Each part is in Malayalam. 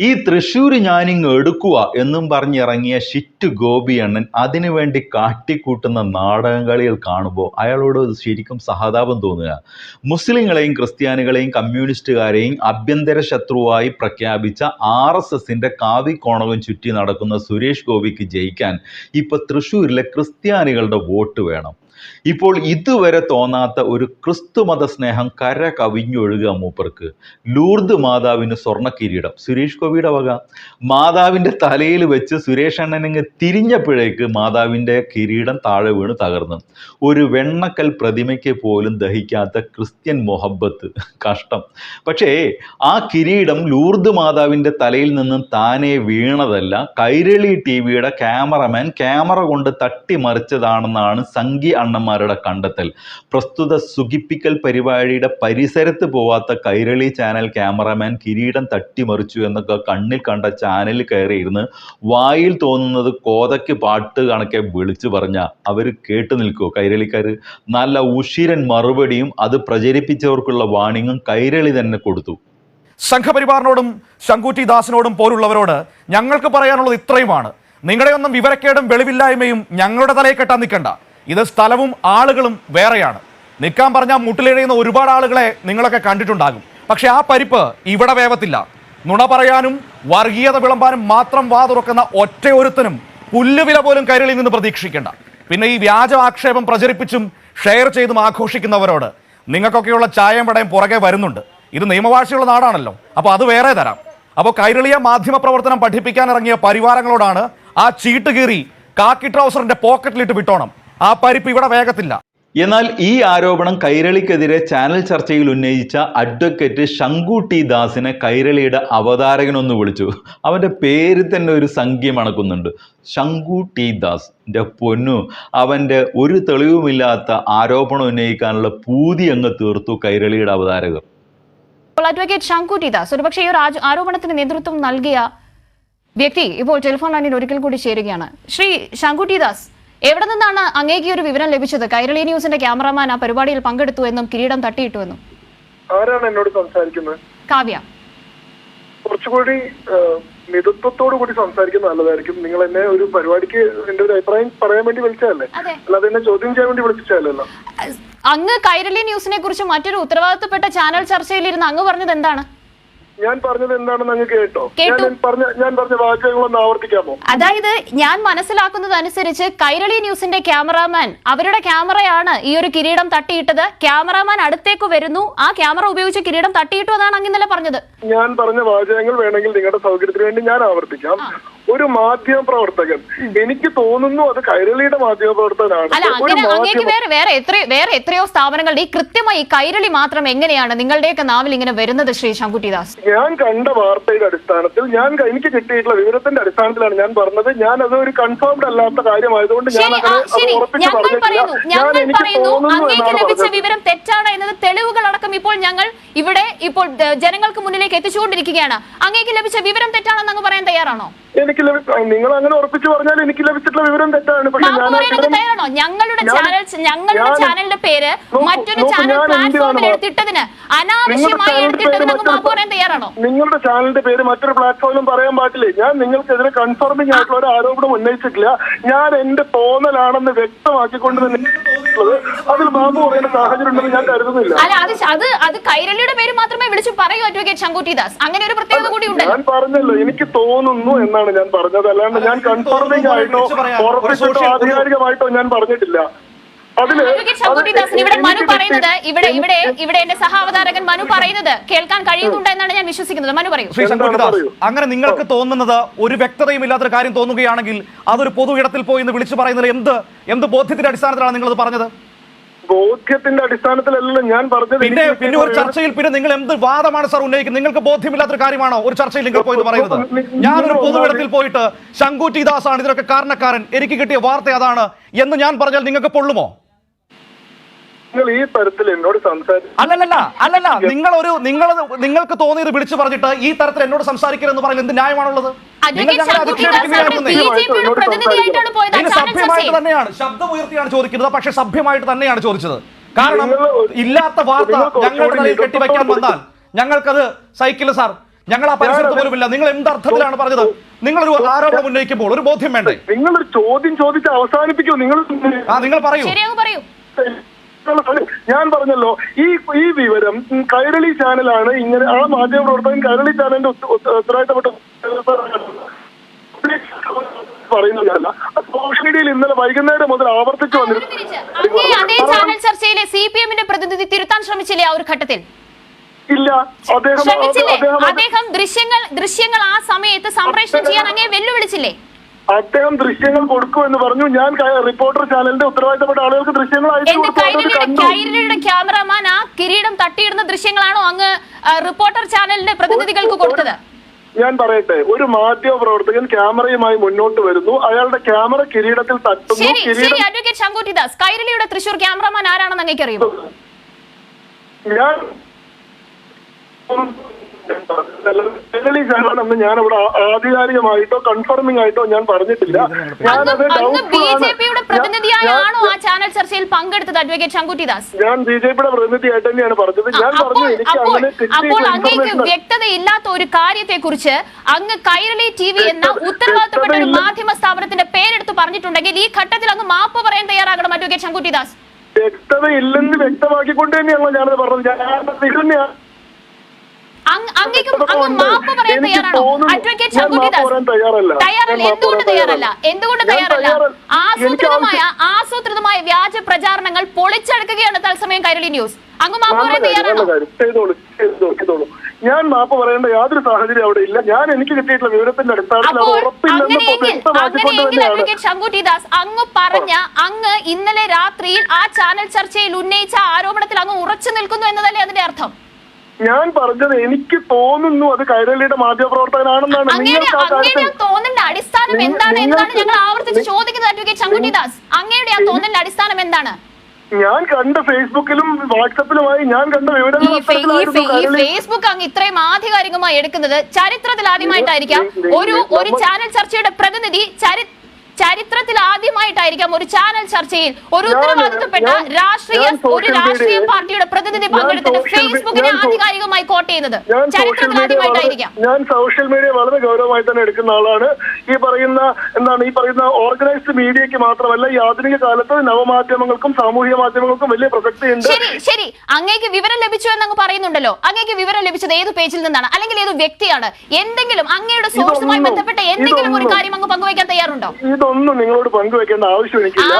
ഈ തൃശ്ശൂർ ഞാനിങ് എടുക്കുക എന്നും പറഞ്ഞിറങ്ങിയ ഷിറ്റ് ഗോപിയണ്ണൻ അതിനുവേണ്ടി കാട്ടിക്കൂട്ടുന്ന നാടകം കളികൾ കാണുമ്പോൾ അയാളോട് ശരിക്കും സഹതാപം തോന്നുക. മുസ്ലിങ്ങളെയും ക്രിസ്ത്യാനികളെയും കമ്മ്യൂണിസ്റ്റുകാരെയും ആഭ്യന്തര ശത്രുവായി പ്രഖ്യാപിച്ച ആർ എസ് എസിന്റെ കാവിക്കോണകം ചുറ്റി നടക്കുന്ന സുരേഷ് ഗോപിക്ക് ജയിക്കാൻ ഇപ്പോൾ തൃശ്ശൂരിലെ ക്രിസ്ത്യാനികളുടെ വോട്ട് വേണം. ഇപ്പോൾ ഇതുവരെ തോന്നാത്ത ഒരു ക്രിസ്തുമത സ്നേഹം കര കവിഞ്ഞൊഴുകുക മൂപ്പർക്ക്. ലൂർദ് മാതാവിന് സ്വർണ കിരീടം സുരേഷ് ഗോപിയുടെ വക. മാതാവിന്റെ തലയിൽ വെച്ച് സുരേഷ് അണ്ണനിങ്ങ് തിരിഞ്ഞപ്പോഴേക്ക് മാതാവിന്റെ കിരീടം താഴെ വീണ് തകർന്നു. ഒരു വെണ്ണക്കൽ പ്രതിമയ്ക്ക് പോലും ദഹിക്കാത്ത ക്രിസ്ത്യൻ മൊഹബത്ത് കഷ്ടം. പക്ഷേ ആ കിരീടം ലൂർദ് മാതാവിന്റെ തലയിൽ നിന്നും താനെ വീണതല്ല കൈരളി ടി വിയുടെ ക്യാമറമാൻ ക്യാമറ കൊണ്ട് തട്ടിമറിച്ചതാണെന്നാണ് സംഘി അണ്ണന്മാരുടെ കണ്ടെത്തൽ. പ്രസ്തുത സുഖിപ്പിക്കൽ പരിപാടിയുടെ പരിസരത്ത് പോവാത്ത കൈരളി ചാനൽ ക്യാമറമാൻ കിരീടം തട്ടിമറിച്ചു എന്നൊക്കെ കണ്ണിൽ കണ്ട ചാനലിൽ കയറിയിരുന്ന് വായിൽ തോന്നുന്നത് കോതയ്ക്ക് പാട്ട് കണക്കെ വിളിച്ചു പറഞ്ഞ അവർ കേട്ടു നിൽക്കുമോ കൈരളിക്കാർ നല്ല ഉഷിരൻ മറുപടിയും അത് പ്രചരിപ്പിച്ചവർക്കുള്ള വാണിങ്ങും കൈരളി തന്നെ കൊടുത്തു. സംഘപരിവാറിനോടും ശങ്കൂറ്റി ദാസിനോടും പോലുള്ളവരോട് ഞങ്ങൾക്ക് പറയാനുള്ളത് ഇത്രയുമാണ്. നിങ്ങളുടെയൊന്നും വിവരക്കേടും വെളിവില്ലായ്മയും ഞങ്ങളുടെ തലയിൽ കെട്ടാൻ നിൽക്കണ്ട. ഇത് സ്ഥലവും ആളുകളും വേറെയാണ്. നിൽക്കാൻ പറഞ്ഞാൽ മുട്ടിലിഴയുന്ന ഒരുപാട് ആളുകളെ നിങ്ങളൊക്കെ കണ്ടിട്ടുണ്ടാകും. പക്ഷേ ആ പരിപ്പ് ഇവിടെ വേവത്തില്ല. നുണ പറയാനും വർഗീയത വിളമ്പാനും മാത്രം വാ തുറക്കുന്ന ഒറ്റയൊരുത്തനും പുല്ലുവില പോലും കരളിൽ നിന്ന് പ്രതീക്ഷിക്കേണ്ട. പിന്നെ ഈ വ്യാജ ആക്ഷേപം പ്രചരിപ്പിച്ചും ഷെയർ ചെയ്തും ആഘോഷിക്കുന്നവരോട് നിങ്ങൾക്കൊക്കെയുള്ള ചായം വടയും പുറകെ വരുന്നുണ്ട്. ഇത് നിയമവാഴ്ചയുള്ള നാടാണല്ലോ. അപ്പോൾ അത് വേറെ തരാം. അപ്പോൾ കൈരളിയ മാധ്യമ പ്രവർത്തനം പഠിപ്പിക്കാൻ ഇറങ്ങിയ പരിവാരങ്ങളോടാണ് ആ ചീട്ട് കീറി കാക്കി ട്രൗസറിന്റെ പോക്കറ്റിലിട്ട് വിട്ടോണം. ആ പരിപ്പ് ഇവിടെ വേഗത്തില്ല. എന്നാൽ ഈ ആരോപണം കൈരളിക്കെതിരെ ചാനൽ ചർച്ചയിൽ ഉന്നയിച്ച അഡ്വക്കേറ്റ് ശങ്കു ടി ദാസിനെ കൈരളിയുടെ അവതാരകനൊന്ന് വിളിച്ചു. അവന്റെ പേര് തന്നെ ഒരു സംഖ്യ മണക്കുന്നുണ്ട്. ശങ്കു ടി ദാസ് എന്റെ പൊന്നു അവന്റെ ഒരു തെളിവുമില്ലാത്ത ആരോപണം ഉന്നയിക്കാനുള്ള പൂതി അങ്ങ് തീർത്തു കൈരളിയുടെ അവതാരകർ. അപ്പോൾ അഡ്വക്കേറ്റ് ശങ്കുട്ടി ദാസ് ഒരുപക്ഷെ ഈ ഒരു ആരോപണത്തിന് നേതൃത്വം നൽകിയ വ്യക്തി ഇപ്പോൾ ടെലിഫോൺ ലൈനിൽ ഒരിക്കൽ കൂടി ചേരുകയാണ്. ശ്രീ ശങ്കുട്ടി ദാസ് എവിടെ നിന്നാണ് അങ്ങേക്ക് ഒരു വിവരം ലഭിച്ചത്? കൈരളി ന്യൂസിന്റെ ക്യാമറാമാൻ ആ പരിപാടിയിൽ പങ്കെടുത്തു എന്നും കിരീടം തട്ടിയിട്ടു എന്നും. ആരാണ് എന്നോട് സംസാരിക്കുന്നത്? കാവ്യ. കുറച്ചുകൂടി മിതത്വത്തോടു കൂടി സംസാരിക്കുന്നത് നല്ലതായിരിക്കും. നിങ്ങൾ എന്നെ ഒരു പരിപാടിക്ക് എന്റെ ഒരു അഭിപ്രായം പറയാൻ വേണ്ടി വിളിച്ചതല്ലേ? അല്ലാതെ എന്നെ ചോദ്യം ചെയ്യാൻ വേണ്ടി വിളിച്ചതല്ലല്ലോ അങ്ങ് കൈരളി ന്യൂസിനെ കുറിച്ച് മറ്റൊരു ഉത്തരവാദിത്തപ്പെട്ട ചാനൽ ചർച്ചയിലിരുന്ന് അങ്ങ് പറഞ്ഞത് എന്താണ്? ഞാൻ പറഞ്ഞത് എന്താണെന്ന് അങ്ങ് കേട്ടോ. ഞാൻ പറഞ്ഞ ഞാൻ പറഞ്ഞ വാചകങ്ങളൊന്ന് ആവർത്തിക്കാമോ? അതായത് ഞാൻ മനസ്സിലാക്കുന്നത് അനുസരിച്ച് കൈരളി ന്യൂസിന്റെ ക്യാമറാമാൻ അവരുടെ ക്യാമറയാണ് ഈ ഒരു കിരീടം തട്ടിയിട്ടത്. ക്യാമറാമാൻ അടുത്തേക്ക് വരുന്നു. ആ ക്യാമറ ഉപയോഗിച്ച് കിരീടം തട്ടിയിട്ടു എന്നാണ് അങ്ങനെ പറഞ്ഞത്. ഞാൻ പറഞ്ഞ വാചകങ്ങൾ വേണമെങ്കിൽ നിങ്ങളുടെ സൗകര്യത്തിന് വേണ്ടി ഞാൻ ആവർത്തിക്കാം. ഒരു മാധ്യമ പ്രവർത്തകൻ. എനിക്ക് തോന്നുന്നു അത് കൈരളിയുടെ മാധ്യമ പ്രവർത്തകനാണ്. അല്ല അങ്ങനെ അങ്ങേക്ക് വേറെ വേറെ എത്ര വേറെ എത്രയോ സ്ഥാപനങ്ങളുടെ ഈ കൃത്യമായി കൈരളി മാത്രം എങ്ങനെയാണ് നിങ്ങളുടെയൊക്കെ നാവിൽ ഇങ്ങനെ വരുന്നത് ശ്രീ ശങ്കുട്ടിദാസ് ഞാൻ കണ്ട വാർത്തയുടെ അടിസ്ഥാനത്തിൽ ഞാൻ എനിക്ക് കിട്ടിയിട്ടുള്ള വിവരത്തിന്റെ അടിസ്ഥാനത്തിലാണ് ഞാൻ പറഞ്ഞത്. ഞാൻ അത് ഒരു കൺഫേംഡ് അല്ലാത്ത കാര്യമായതുകൊണ്ട് ഞാൻ ഞങ്ങൾ പറയുന്നു ഞങ്ങൾ പറയുന്നു അങ്ങേക്ക് ലഭിച്ച വിവരം തെറ്റാണ് എന്നത് തെളിവുകൾ അടക്കം ഇപ്പോൾ ഞങ്ങൾ ഇവിടെ ഇപ്പോൾ ജനങ്ങൾക്ക് മുന്നിലേക്ക് എത്തിച്ചുകൊണ്ടിരിക്കുകയാണ്. അങ്ങേക്ക് ലഭിച്ച വിവരം തെറ്റാണെന്ന് അങ്ങ് പറയാൻ തയ്യാറാണോ? എനിക്ക് ലഭി- നിങ്ങൾ അങ്ങനെ ഉറപ്പിച്ചു പറഞ്ഞാൽ എനിക്ക് ലഭിച്ചിട്ടുള്ള വിവരം തെറ്റാണ്. പക്ഷെ ഞങ്ങളുടെ ചാനൽ ഞങ്ങളുടെ ചാനലിന്റെ പേര് മറ്റൊരു ചാനൽ പ്ലാറ്റ്ഫോമിൽ എടുത്തിട്ടതിന് നിങ്ങളുടെ അനാവശ്യമായി ചാനലിന്റെ എടുത്തിട്ടതിന് പേര് മറ്റൊരു- തയ്യാറാണോ? നിങ്ങളുടെ ചാനലിന്റെ പേര് മറ്റൊരു പ്ലാറ്റ്ഫോമിലും പറയാൻ പാടില്ലേ? ഞാൻ നിങ്ങൾക്കെതിരെ കൺഫർമിംഗ് ആയിട്ടുള്ള ഒരു ആരോപണം ഉന്നയിച്ചിട്ടില്ല. ഞാൻ എന്റെ തോന്നലാണെന്ന് വ്യക്തമാക്കിക്കൊണ്ട് തന്നെ അതിൽ ബാബു പറയുന്ന സാഹചര്യം ഉണ്ടെന്ന് ഞാൻ കരുതുന്നില്ല. അല്ല അത് അത് അത് കൈരളിയുടെ പേര് മാത്രമേ വിളിച്ചു പറയൂ അഡ്വക്കേറ്റ് ശങ്കുട്ടിദാസ്. അങ്ങനെ ഒരു പ്രത്യേകത കൂടി ഉണ്ട് ഞാൻ പറഞ്ഞല്ലോ എനിക്ക് തോന്നുന്നു എന്നാണ് ഞാൻ പറഞ്ഞത് അല്ലാണ്ട് ഞാൻ കൺഫർമിംഗ് ആയിട്ടോ ഉറപ്പിച്ചിട്ടോ ആധികാരികമായിട്ടോ ഞാൻ പറഞ്ഞിട്ടില്ല. ഇവിടെ മനു പറയുന്നത് ഇവിടെ ഇവിടെ ഇവിടെ എന്റെ സഹാവതാരകൻ മനു പറയുന്നത് കേൾക്കാൻ കഴിയുന്നുണ്ട് എന്നാണ് ഞാൻ വിശ്വസിക്കുന്നത്. മനു പറയൂ. ശ്രീ എന്താണ് അങ്ങനെ നിങ്ങൾക്ക് തോന്നുന്നത് ഒരു വ്യക്തതയും ഇല്ലാത്തൊരു കാര്യം തോന്നുകയാണെങ്കിൽ അതൊരു പൊതു ഇടത്തിൽ പോയി എന്ന് വിളിച്ചു പറയുന്നത് എന്ത് എന്ത് ബോധ്യത്തിന്റെ അടിസ്ഥാനത്തിലാണ് നിങ്ങൾ പറഞ്ഞത്? ബോധ്യത്തിന്റെ അടിസ്ഥാനത്തിലല്ലല്ലോ ഞാൻ പറഞ്ഞത് പിന്നെ പിന്നെ ഒരു ചർച്ചയിൽ പിന്നെ നിങ്ങൾ എന്ത് വാദമാണ് സാർ ഉന്നയിക്കുന്നത്? നിങ്ങൾക്ക് ബോധ്യമില്ലാത്തൊരു കാര്യമാണോ ഒരു ചർച്ചയിൽ നിങ്ങൾ പോയി പറയുന്നത്? ഞാനൊരു പൊതുവിടത്തിൽ പോയിട്ട് ശങ്കുറ്റിദാസാണ് ഇതിനൊക്കെ കാരണക്കാരൻ. എനിക്ക് കിട്ടിയ വാർത്ത അതാണ് എന്ന് ഞാൻ പറഞ്ഞാൽ നിങ്ങൾക്ക് പൊള്ളുമോ? നിങ്ങൾ ഈ തരത്തിൽ എന്നോട് സംസാരിക്കും അല്ലല്ല അല്ലല്ല. നിങ്ങൾ ഒരു നിങ്ങൾ നിങ്ങൾക്ക് തോന്നിയത് വിളിച്ചു പറഞ്ഞിട്ട് ഈ തരത്തിൽ എന്നോട് സംസാരിക്കരുതെന്ന് പറയുന്നത് എന്ത് ന്യായമാണുള്ളത്? നിങ്ങൾ സഭ്യമായിട്ട് തന്നെയാണ്. ശബ്ദം ഉയർത്തിയാണ് ചോദിക്കുന്നത്. പക്ഷെ സഭ്യമായിട്ട് തന്നെയാണ് ചോദിച്ചത്. കാരണം ഇല്ലാത്ത വാർത്ത ഞങ്ങളുടെ നിലയിൽ കെട്ടിവെക്കാൻ വന്നാൽ ഞങ്ങൾക്കത് സൈക്കിൾ സാർ ഞങ്ങൾ ആ പരിസരത്ത് പോലുമില്ല നിങ്ങൾ എന്ത് അർത്ഥത്തിലാണ് പറഞ്ഞത് ഒരു ആരോപണം ഉന്നയിക്കുമ്പോൾ ഒരു ബോധ്യം വേണ്ടേ? നിങ്ങൾ ചോദ്യം ചോദിച്ച് അവസാനിപ്പിക്കൂ. നിങ്ങൾ ആ നിങ്ങൾ പറയൂ. പറയൂ. ഞാൻ പറഞ്ഞല്ലോ ഈ ഈ വിവരം കൈരളി ചാനലാണ് ഇങ്ങനെ ആ മാധ്യമ പ്രവർത്തകൻ കൈരളി ചാനലിന്റെ ഉത്ത- ഉത്ത- ഉത്തരവാദിത്തപ്പെട്ട പറയുന്നതല്ല സോഷ്യൽ മീഡിയയിൽ ഇന്നലെ വൈകുന്നേരം മുതൽ ആവർത്തിച്ചു വന്നിരുന്നു അതേ ചാനൽ ചർച്ചയിലെ സി പി എമ്മിന്റെ പ്രതിനിധി തിരുത്താൻ ശ്രമിച്ചില്ലേ ആ ഒരു ഘട്ടത്തിൽ? ഇല്ല. അദ്ദേഹം അദ്ദേഹം അദ്ദേഹം ദൃശ്യങ്ങൾ ദൃശ്യങ്ങൾ ആ സമയത്ത് സംപ്രേഷണം ചെയ്യാൻ അങ്ങേ വെല്ലുവിളിച്ചില്ലേ? അദ്ദേഹം ദൃശ്യങ്ങൾ കൊടുക്കുമെന്ന് പറഞ്ഞു. ഞാൻ റിപ്പോർട്ടർ ചാനലിന്റെ ഉത്തരവാദിത്തപ്പെട്ട ആളുകൾക്ക് ദൃശ്യങ്ങൾ കൈരളിയുടെ ക്യാമറമാൻ ആ കിരീടം തട്ടിയിടുന്ന ദൃശ്യങ്ങളാണോ അങ്ങ് റിപ്പോർട്ടർ ചാനലിന്റെ പ്രതിനിധികൾക്ക് കൊടുത്തത്? ഞാൻ പറയട്ടെ ഒരു മാധ്യമ പ്രവർത്തകൻ ക്യാമറയുമായി മുന്നോട്ട് വരുന്നു. അയാളുടെ ക്യാമറ കിരീടത്തിൽ തട്ടുന്നു. ശരി അഡ്വക്കേറ്റ് ശങ്കുട്ടിദാസ് കൈരളിയുടെ തൃശൂർ ക്യാമറമാൻ ആരാണെന്ന് അങ്ങേക്ക് അറിയുമോ ഞാൻ കൈരളി ചാനലാണെന്ന് ഞാൻ അവിടെ ആധികാരികമായിട്ടോ കൺഫർമിംഗ് ആയിട്ടോ ഞാൻ പറഞ്ഞിട്ടില്ല. ഞാനത് പങ്കെടുത്തത് അഡ്വക്കേറ്റ് ശങ്കുട്ടിദാസ്? ഞാൻ ബി ജെ പിയുടെ പ്രതിനിധിയായിട്ട് തന്നെയാണ് പറഞ്ഞത്. ഞാൻ പറഞ്ഞു എനിക്ക് അങ്ങനെ അപ്പോൾ അങ്ങേക്ക് ഇൻഫർമേഷൻ വ്യക്തതയില്ലാത്ത ഒരു കാര്യത്തെ കുറിച്ച് അങ്ങ് കൈരളി ടി വി എന്ന ഉത്തരവാദിത്തപ്പെട്ട ഒരു മാധ്യമ സ്ഥാപനത്തിന്റെ പേരെടുത്ത് പറഞ്ഞിട്ടുണ്ടെങ്കിൽ ഈ ഘട്ടത്തിൽ അങ്ങ് മാപ്പ് പറയാൻ തയ്യാറാകണം അഡ്വക്കേറ്റ് ശങ്കുട്ടിദാസ്. വ്യക്തത ഇല്ലെന്ന് വ്യക്തമാക്കിക്കൊണ്ട് തന്നെയാണല്ലോ ഞാനത് പറഞ്ഞത്. ഞാൻ ഇത് അങ്ങ് അങ്ങേക്ക് വ്യക്തത അങ്ങ് ഉണ്ട്. മാപ്പ് പറയാൻ തയ്യാറാണോ? അഡ്വക്കേറ്റ് ശങ്കുട്ടിദാസ് തയ്യാറല്ല. തയ്യാറല്ല. എന്തുകൊണ്ട് തയ്യാറല്ല. എന്തുകൊണ്ട്. ആസൂത്രിതമായ ആസൂത്രിതമായ വ്യാജ പ്രചാരണങ്ങൾ പൊളിച്ചെടുക്കുകയാണ് തത്സമയം കൈരളി ന്യൂസ്. അങ്ങ് മാപ്പ് പറയാൻ തയ്യാറാണോ. ഞാൻ മാപ്പ് പറയേണ്ട യാതൊരു സാഹചര്യം അവിടെ ഇല്ല. ഞാൻ എനിക്ക് കിട്ടിയിട്ടുള്ള വിവരത്തിന്റെ അടിസ്ഥാനത്തിൽ അങ്ങ് പറഞ്ഞ അങ്ങ് ഇന്നലെ രാത്രിയിൽ ആ ചാനൽ ചർച്ചയിൽ ഉന്നയിച്ച ആരോപണത്തിൽ അങ്ങ് ഉറച്ചു നിൽക്കുന്നു എന്നതല്ലേ അതിന്റെ അർത്ഥം? ഞാൻ പറഞ്ഞത് എനിക്ക് തോന്നുന്നു അത് കൈരളിയുടെ മാധ്യമപ്രവർത്തകനാണെന്നാണ്. അങ്ങയുടെ നിങ്ങൾക്ക് ആ അങ്ങയുടെ കാര്യത്തിൽ ആ അടിസ്ഥാനം എന്താണ് എന്നാണ് ഞങ്ങൾ ആവർത്തിച്ച് ചോദിക്കുന്നത് അഡ്വക്കേറ്റ് അങ്ങയുടെ ആ തോന്നലിന്റെ അടിസ്ഥാനം എന്താണ്? ഞാൻ കണ്ട ഫേസ്ബുക്കിലും വാട്സപ്പിലുമായി ഞാൻ കണ്ട വിവരങ്ങൾ ഫേസ്ബുക്ക് അങ്ങ് ഇത്രയും ആധികാരികമായി എടുക്കുന്നത് ചരിത്രത്തിൽ ആദ്യമായിട്ടായിരിക്കാം. ഒരു ഒരു ചാനൽ ചർച്ചയുടെ പ്രതിനിധി ചരി ചരിത്രത്തിൽ ആദ്യമായിട്ടായിരിക്കാം ഒരു ചാനൽ ചർച്ചയിൽ ഒരു ഉത്തരവാദിത്തപ്പെട്ട രാഷ്ട്രീയ ഒരു രാഷ്ട്രീയ പാർട്ടിയുടെ പ്രതിനിധി പങ്കെടുത്തിട്ട് ഫേസ്ബുക്കിനെ ആധികാരികമായി കോട്ട് ചെയ്യുന്നത് ചരിത്രത്തിൽ ആദ്യമായിട്ടായിരിക്കാം. ഞാൻ സോഷ്യൽ മീഡിയ വളരെ ഗൗരവമായി തന്നെ എടുക്കുന്ന ആളാണ്. ഈ പറയുന്ന എന്താണ് ഈ പറയുന്ന ഓർഗനൈസ്ഡ് മീഡിയക്ക് മാത്രമല്ല ഈ ആധുനിക കാലത്ത് നവമാധ്യമങ്ങൾക്കും സാമൂഹിക മാധ്യമങ്ങൾക്കും വലിയ പ്രസക്തിയുണ്ട്. ശരി ശരി. അങ്ങേക്ക് വിവരം ലഭിച്ചു എന്ന് അങ്ങ് പറയുന്നുണ്ടല്ലോ. അങ്ങേക്ക് വിവരം ലഭിച്ചത് ഏത് പേജിൽ നിന്നാണ്? അല്ലെങ്കിൽ ഏത് വ്യക്തിയാണ്? എന്തെങ്കിലും അങ്ങയുടെ സോഴ്സുമായി ബന്ധപ്പെട്ട എന്തെങ്കിലും ഒരു കാര്യം അങ്ങ് പങ്കുവയ്ക്കാൻ തയ്യാറുണ്ടോ? ഇതൊന്നും നിങ്ങളോട് പങ്കുവെക്കേണ്ട ആവശ്യം എനിക്കില്ല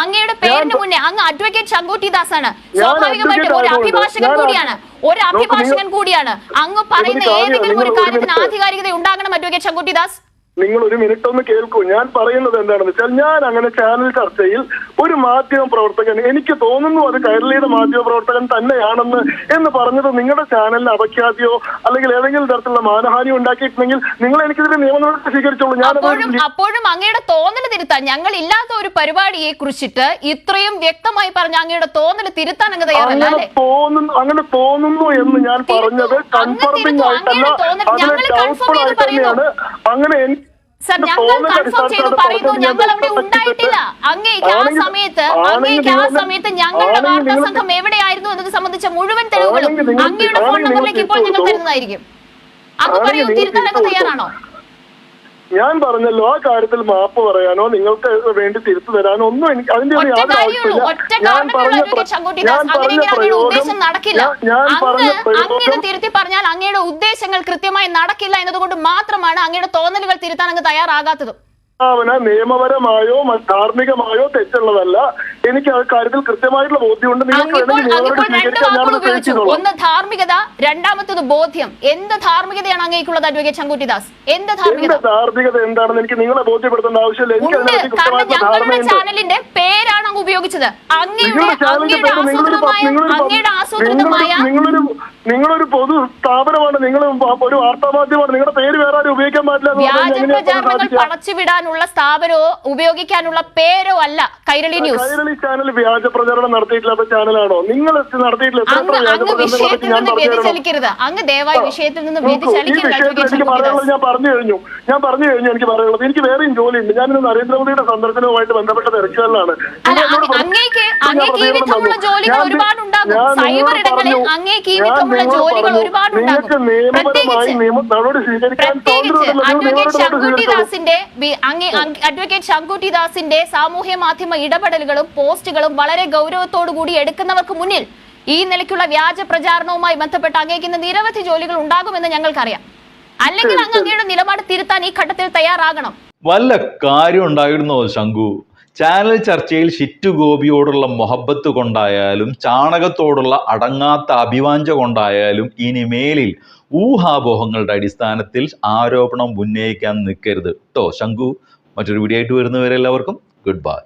അങ്ങയുടെ പേരിന് മുന്നേ അങ്ങ് അഡ്വക്കേറ്റ് ശങ്കുട്ടിദാസ് ആണ് സ്വാഭാവികമായിട്ടും ഒരു അഭിഭാഷകൻ കൂടിയാണ്. ഒരു അഭിഭാഷകൻ കൂടിയാണ്. അങ്ങ് പറയുന്ന ഏതെങ്കിലും ഒരു ഒരു കാര്യത്തിന് ആധികാരികത ഉണ്ടാകണം അഡ്വക്കേറ്റ് ശങ്കുട്ടിദാസ് നിങ്ങൾ ഒരു മിനിറ്റ് ഒന്ന് കേൾക്കൂ. ഞാൻ പറയുന്നത് എന്താണെന്ന് വെച്ചാൽ ഞാൻ അങ്ങനെ ചാനൽ ചർച്ചയിൽ ഒരു മാധ്യമ പ്രവർത്തകൻ എനിക്ക് തോന്നുന്നു അത് കൈരളിയുടെ മാധ്യമ പ്രവർത്തകൻ തന്നെയാണെന്ന് എന്ന് പറഞ്ഞത് നിങ്ങളുടെ ചാനലിന് അപഖ്യാതിയോ അല്ലെങ്കിൽ ഏതെങ്കിലും തരത്തിലുള്ള മാനഹാനി ഉണ്ടാക്കിയിട്ടുണ്ടെങ്കിൽ നിങ്ങൾ എനിക്കെതിരെ നിയമനടപടി സ്വീകരിച്ചോളൂ. ഞാൻ അപ്പോഴും അങ്ങയുടെ തോന്നൽ തിരുത്താൻ ഞങ്ങൾ ഇല്ലാത്ത ഒരു പരിപാടിയെ കുറിച്ചിട്ട് ഇത്രയും വ്യക്തമായി പറഞ്ഞ അങ്ങയുടെ തോന്നൽ തിരുത്താൻ അങ്ങ് തയ്യാറല്ല അങ്ങനെ തോന്നുന്നു അങ്ങനെ തോന്നുന്നു എന്ന് ഞാൻ പറഞ്ഞത് കൺഫർമിംഗ്. ആയിട്ടല്ല അങ്ങയുടെ തോന്നൽ അതിന് ഞങ്ങൾ ഡൗട്ട്ഫുൾ ആയിട്ട് തന്നെയാണ്. അങ്ങനെ എനിക്ക് സർ ഞങ്ങൾ കൺഫേം ചെയ്തു പറയുന്നു ഞങ്ങൾ അവിടെ ഉണ്ടായിട്ടില്ല. അങ്ങേക്ക് ആ സമയത്ത് അങ്ങേക്ക് ആ സമയത്ത് ഞങ്ങളുടെ വാർത്താ സംഘം എവിടെയായിരുന്നു എന്നത് സംബന്ധിച്ച മുഴുവൻ തെളിവുകളും അങ്ങയുടെ ഫോൺ നമ്പറിലേക്ക് ഇപ്പോൾ ഞങ്ങൾ തരുന്നതായിരിക്കും. അങ്ങ് പറയൂ തിരിച്ചു തയ്യാറാണോ? ഞാൻ പറഞ്ഞല്ലോ ആ കാര്യത്തിൽ മാപ്പ് പറയാനോ നിങ്ങൾക്ക് വേണ്ടി തിരുത്തു തരാനോ ഒന്നും എനിക്ക് അതിന്റെ ഒരു യാതൊരു ആവശ്യമില്ല. ഞാൻ പറഞ്ഞ ഞാൻ പറഞ്ഞ പ്രയോഗം ഞാൻ- പറഞ്ഞ പ്രയോഗം തിരുത്തി പറഞ്ഞാൽ അങ്ങയുടെ ഉദ്ദേശങ്ങൾ കൃത്യമായി നടക്കില്ല എന്നതുകൊണ്ട് മാത്രമാണ് അങ്ങയുടെ തോന്നലുകൾ തിരുത്താൻ അങ്ങ് തയ്യാറാകാത്തത്. ഭാവന നിയമപരമായോ ധാർമ്മികമായോ തെറ്റുള്ളതല്ല. എനിക്ക് ആ കാര്യത്തിൽ കൃത്യമായിട്ടുള്ള ബോധ്യമുണ്ട്. നിങ്ങൾക്ക് ഒന്ന് ധാർമ്മികത രണ്ടാമത്തത് ബോധ്യം. എന്ത് ധാർമ്മികതയാണ് അങ്ങേക്കുള്ളത് അഡ്വക്കേറ്റ് ശങ്കുട്ടിദാസ്? എന്ത് ധാർമ്മികത? ധാർമ്മികത എന്താണെന്ന് എനിക്ക് നിങ്ങളെ ബോധ്യപ്പെടുത്തേണ്ട ആവശ്യമില്ല. എനിക്ക് കാരണം ഞങ്ങളുടെ ചാനലിന്റെ പേരാണ് അങ്ങ് ഉപയോഗിച്ചത്. അങ്ങയുടെ അങ്ങയുടെ ആസൂത്രിതമായ അങ്ങയുടെ ആസൂത്രിതമായ നിങ്ങളൊരു- പൊതു സ്ഥാപനമാണ് നിങ്ങൾ ഒരു വാർത്താ മാധ്യമമാണ് നിങ്ങളുടെ പേര് വേറെ ആരും ഉപയോഗിക്കാൻ പാടില്ല വ്യാജ പ്രചാരണങ്ങൾ പടച്ചുവിടാനുള്ള സ്ഥാപനമോ ഉപയോഗിക്കാനുള്ള പേരോ അല്ല കൈരളി ന്യൂസ്. കൈരളി ചാനൽ വ്യാജ പ്രചരണം നടത്തിയിട്ടില്ലാത്ത ചാനലാണോ നിങ്ങൾ നടത്തിയിട്ടില്ല അങ്ങ് വിഷയത്തിൽ നിന്ന്? വ്യതിചലിക്കരുത്. അങ്ങ് ദയവായി വിഷയത്തിൽ നിന്ന് എനിക്ക് പറയാനുള്ളത് ഞാൻ പറഞ്ഞു കഴിഞ്ഞു. ഞാൻ പറഞ്ഞു കഴിഞ്ഞു എനിക്ക് പറയാനുള്ളത്. എനിക്ക് വേറെയും ജോലിയുണ്ട്. ഞാൻ ഇന്ന് നരേന്ദ്രമോദിയുടെ സന്ദർശനവുമായിട്ട് ബന്ധപ്പെട്ട തിരക്കുകളിലാണ്. അങ്ങേക്ക് ഞാൻ അങ്ങേക്ക് ഈ വിധമുള്ള ജോലികൾ ഒരുപാടുണ്ടാകും സൈബർ നിങ്ങളോട് ഇടങ്ങളിൽ പറഞ്ഞു. അങ്ങേക്ക് ഈ വിധമുള്ള നിങ്ങളോട് ജോലികൾ. ഒരുപാടുണ്ടാകും. പ്രത്യേകിച്ച് പ്രത്യേകിച്ച് അഡ്വക്കേറ്റ് നിയമപരമായിട്ട് ശങ്കുട്ടി ദാസിന്റെ വി- അങ്ങേ അങ് അഡ്വക്കേറ്റ് ശങ്കുട്ടിദാസിന്റെ സാമൂഹ്യ മാധ്യമ ഇടപെടലുകളും പോസ്റ്റുകളും വളരെ ഗൗരവത്തോടു കൂടി എടുക്കുന്നവർക്ക് മുന്നിൽ ഈ നിലയ്ക്കുള്ള വ്യാജ പ്രചാരണവുമായി ബന്ധപ്പെട്ട് അങ്ങേക്കുന്ന നിരവധി ജോലികൾ ഉണ്ടാകുമെന്ന് ഞങ്ങൾക്കറിയാം. അല്ലെങ്കിൽ അങ്ങ് അങ്ങയുടെ നിലപാട് തിരുത്താൻ ഈ ഘട്ടത്തിൽ തയ്യാറാകണം. വല്ല കാര്യം ഉണ്ടായിരുന്നോ ശങ്കു? ചാനൽ ചർച്ചയിൽ ഷിറ്റു ഗോപിയോടുള്ള മൊഹബത്ത് കൊണ്ടായാലും ചാണകത്തോടുള്ള അടങ്ങാത്ത അഭിവാഞ്ച കൊണ്ടായാലും ഇനി മേലിൽ ഊഹാപോഹങ്ങളുടെ അടിസ്ഥാനത്തിൽ ആരോപണം ഉന്നയിക്കാൻ നിൽക്കരുത്. കേട്ടോ ശങ്കു മറ്റൊരു വീഡിയോ ആയിട്ട് വരുന്നവരെല്ലാവർക്കും ഗുഡ് ബൈ